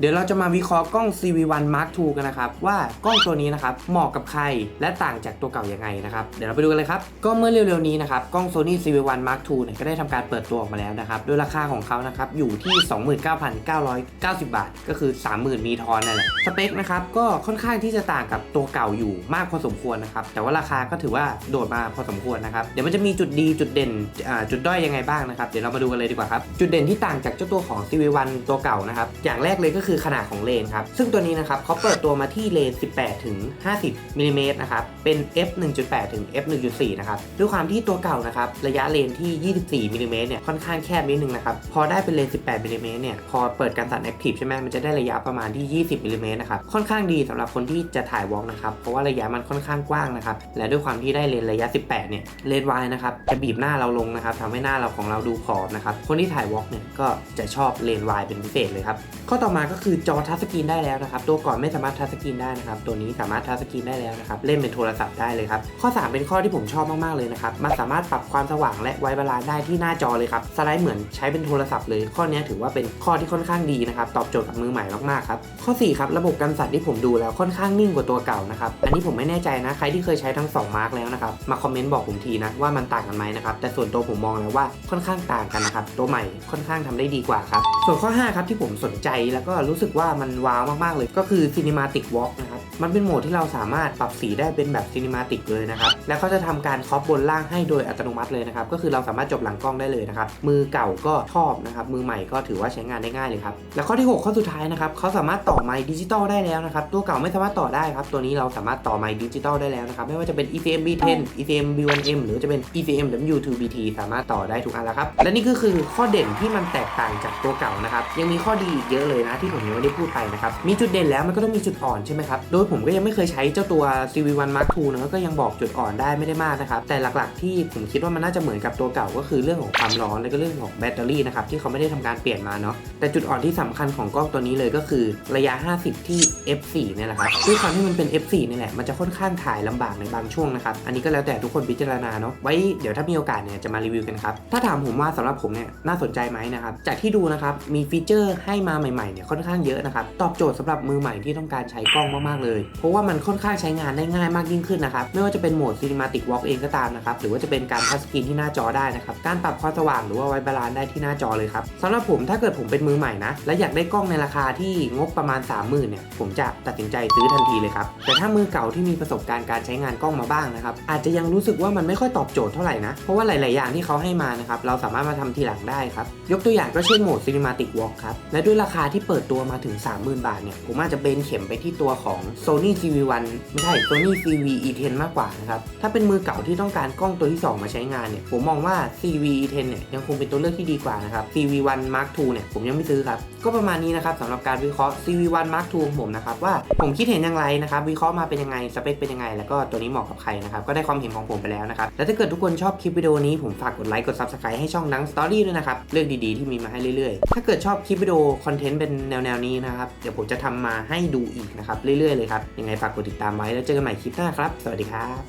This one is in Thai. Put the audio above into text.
เดี๋ยวเราจะมาวิเคราะห์กล้อง CV1 Mark II กันนะครับ ว่ากล้องตัวนี้นะครับเหมาะกับใครและต่างจากตัวเก่ายังไงนะครับ เดี๋ยวเราไปดูกันเลยครับ ก็เมื่อเร็วๆนี้นะครับกล้อง Sony CV1 Mark II เนี่ยก็ได้ทำการเปิดตัวออกมาแล้วนะครับ โดยราคาของเขานะครับอยู่ที่ 29,990 บาท ก็คือ 30,000 มีทอนนั่นแหละสเปคนะครับก็ค่อนข้างที่จะต่างกับตัวเก่าอยู่มากพอสมควรนะครับแต่ว่าราคาก็ถือว่าโดดมาพอสมควรนะครับเดี๋ยวมันจะมีจุดดีจุดเด่นจุดด้อยยังไงบ้างนะครับเดี๋ยวเรามาดูกันเลยดีกว่าครับจุดเด่นที่ต่างจากเจ้าตัวของ CV1 ตัวเก่านะครับอย่างแรกเลยก็คือขนาดของเลนครับ ซึ่งตัวนี้นะครับเขาเปิดตัวมาที่เลน 18 ถึง 50มิลลิเมตรนะครับ เป็น f 1.8 ถึง f 1.4 นะครับ ด้วยความที่ตัวเก่านะครับ ระยะเลนที่ 24มิลลิเมตรเนี่ย ค่อนข้างแคบนิดนึงนะครับ พอได้เป็นเลน 18มิลลิเมตรเนี่ย พอเปิดการตัดแอคทีฟใช่ไหมมันจะได้ระยะประมาณที่ 20มิลลิเมตรนะครับ ค่อนข้างดีสำหรับคนที่จะถ่ายวอล์กนะครับ เพราะว่าระยะมันค่อนข้างกว้างนะครับ และด้วยความที่ได้เลนระยะ 18 เนี่ย เลนวายนะครับ จะบีบหน้าเราลงนะครับทำให้หน้าเราของเราดูผอมนะครับ คนที่ถ่ายวอล์กเนี่ยก็จะชอบเลนวายเป็นพิเศษเลยครับ ข้อต่อมาก็คือจอทัชสกรีนได้แล้วนะครับ ตัวก่อนไม่สามารถทัชสกรีนได้นะครับ ตัวนี้สามารถทัชสกรีนได้แล้วนะครับ เล่นเป็นโทรศัพท์ได้เลยครับ ข้อ 3 เป็นข้อที่ผมชอบมากๆเลยนะครับ มันสามารถปรับความสว่างและไวบาลานซ์ได้ที่หน้าจอเลยครับ สไลด์เหมือนใช้เป็นโทรศัพท์เลย ข้อนี้ถือว่าเป็นข้อที่ค่อนข้างดีนะครับ ตอบโจทย์กับมือใหม่มากๆครับ ข้อ4ครับระบบกันสั่นที่ผมดูแล้วค่อนข้างนิ่งกว่าตัวเก่านะครับ อันนี้ผมไม่แน่ใจนะ ใครที่เคยใช้ทั้ง 2 มาร์กแล้วนะครับ มาคอมเมนต์บอกผมทีนะว่ามันต่างกันไหมนะครับ แต่ส่วนตัวผมมองแล้วว่าค่อนข้างต่างกันนะครับ ตัวใหม่ค่อนข้างทำได้ดีกว่าครับ ส่วนข้อ5ครับที่ผมสนใจแล้วก็รู้สึกว่ามันว้าวมากๆเลย ก็คือ Cinematic Walk นะ มันเป็นโหมดที่เราสามารถปรับสีได้เป็นแบบ Cinematic เลยนะครับ แล้วเขาจะทำการครอปบนล่างให้โดยอัตโนมัติเลยนะครับ ก็คือเราสามารถจบหลังกล้องได้เลยนะครับ มือเก่าก็ชอบนะครับ มือใหม่ก็ถือว่าใช้งานได้ง่ายเลยครับ แล้วข้อที่ 6 ข้อสุดท้ายนะครับเขาสามารถต่อไมค์ดิจิตอลได้แล้วนะครับ ตัวเก่าไม่สามารถต่อได้ครับ ตัวนี้เราสามารถต่อไมค์ดิจิตอลได้แล้วนะครับ ไม่ว่าจะเป็น ECM B10 ECM B1M หรือจะเป็น ECM W2BT สามารถต่อได้ทุกอันแล้วครับ และนี่ก็คือข้อเด่นที่มันแตกต่างจากตัวเก่านะครับ ยังมีข้อดีอีกเยอะเลยนะที่ผมยังไม่ได้พูดไปนะครับ มีจุดเด่นแล้วมันก็ต้องมีจุดอ่อนใช่ไหมครับ โดยผมก็ยังไม่เคยใช้เจ้าตัว CV1 Mark II นะก็ยังบอกจุดอ่อนได้ไม่ได้มากนะครับ แต่หลักๆที่ผมคิดว่ามันน่าจะเหมือนกับตัวเก่าก็คือเรื่องของความร้อนและก็เรื่องของแบตเตอรี่นะครับที่เขาไม่ได้ทำการเปลี่ยนมาเนาะแต่จุดอ่อนที่สำคัญของกล้องตัวนี้เลยก็คือระยะ 50 ที่ f4 เนี่ยแหละครับด้วยความที่มันเป็น f4 นี่แหละมันจะค่อนข้างถ่ายลำบากในบางช่วงนะครับอันนี้ก็แล้วแต่ทุกคนพิจารณาเนาะไว้เดี๋ยวถ้ามีโอกาสเนี่ยจะมารีวิวกันครับถ้าถามผมว่าสำหรับผมเนี่ยน่าสนใจไหมนะครับจากที่ดูนะครับมีฟีเจอร์ให้มาใหม่ๆเนี่ยค่อนข้างเยอะนะครับตอบโจทย์สำหรับมือใหม่ที่ต้องการใช้กล้องมากๆเลยเพราะว่ามันค่อนข้างใช้งานได้ง่ายมากยิ่งขึ้นนะครับ ไม่ว่าจะเป็นโหมด Cinematic Walk เองก็ตามนะครับ หรือว่าจะเป็นการทัชสกรีนที่หน้าจอได้นะครับ การปรับความสว่างหรือว่าไวบาลานซ์ได้ที่หน้าจอเลยครับสำหรับผมถ้าเกิดผมเป็นมือใหม่นะ และอยากได้กล้องในราคาที่งบประมาณ 30,000เนี่ย ผมจะตัดสินใจซื้อทันทีเลยครับ แต่ถ้ามือเก่าที่มีประสบการณ์การใช้งานกล้องมาบ้างนะครับ อาจจะยังรู้สึกว่ามันไม่ค่อยตอบโจทย์เท่าไหร่นะ เพราะว่าหลาย ๆ อย่างที่เขาให้มานะครับ เราสามารถมาทำทีหลังได้ครับ ยกตัวอย่างก็เช่นโหมด Cinematic Walk ครับ และด้วยราคาที่เปิดตัวมาถึง 30,000 บาทเนี่ย ผมอาจจะเบนเข็มไปที่ตัวของ Sony CV1 ไม่ใช่ Sony CV E10 มากกว่านะครับ ถ้าเป็นมือเก่าที่ต้องการกล้องตัวที่ 2 มาใช้งานเนี่ย ผมมองว่า CV E10 เนี่ยยังคงเป็นตัวเลือกที่ดีกว่านะครับ CV1 Mark II เนี่ยผมยังไม่ซื้อครับ ก็ประมาณนี้นะครับสำหรับการวิเคราะห์ CV1 Mark II ของผมนะครับว่าผมคิดเห็นอย่างไรนะครับวิเคราะห์มาเป็นยังไงสเปคเป็นยังไง แล้วก็ตัวนี้เหมาะกับใครนะครับก็ได้ความเห็นของผมไปแล้วนะครับและถ้าเกิดทุกคนชอบคลิปวิดีโอนี้ผมฝากกดไลค์กด Subscribe ให้ช่องนังสตอรี่ด้วยนะครับเรื่องดีๆที่มีมาให้เรื่อยๆ ถ้าเกิดชอบคลิปวิดีโอคอนเทนต์เป็นแนวๆนี้นะครับเดี๋ยวผมจะทำมาให้ดูอีกนะครับเรื่อยๆเลยครับครับ ยังไงฝากกดติดตามไว้แล้วเจอกันใหม่คลิปหน้าครับ สวัสดีครับ